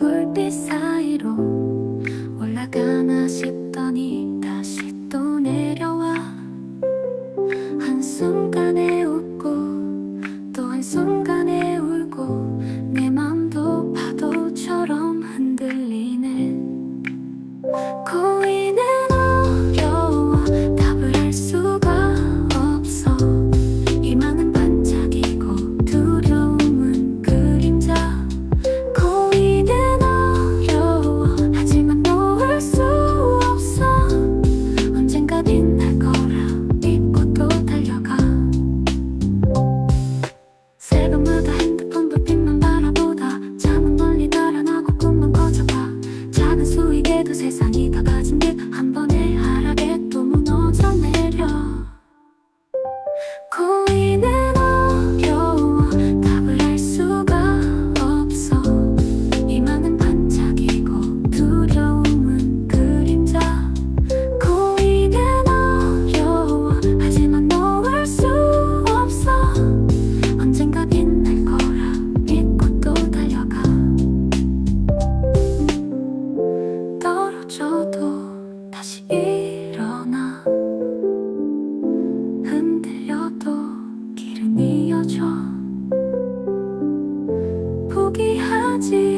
불빛 사 그래도 세상이 다 가진 듯한 너도 다시 일어나. 흔들려도 길은 이어져. 포기하지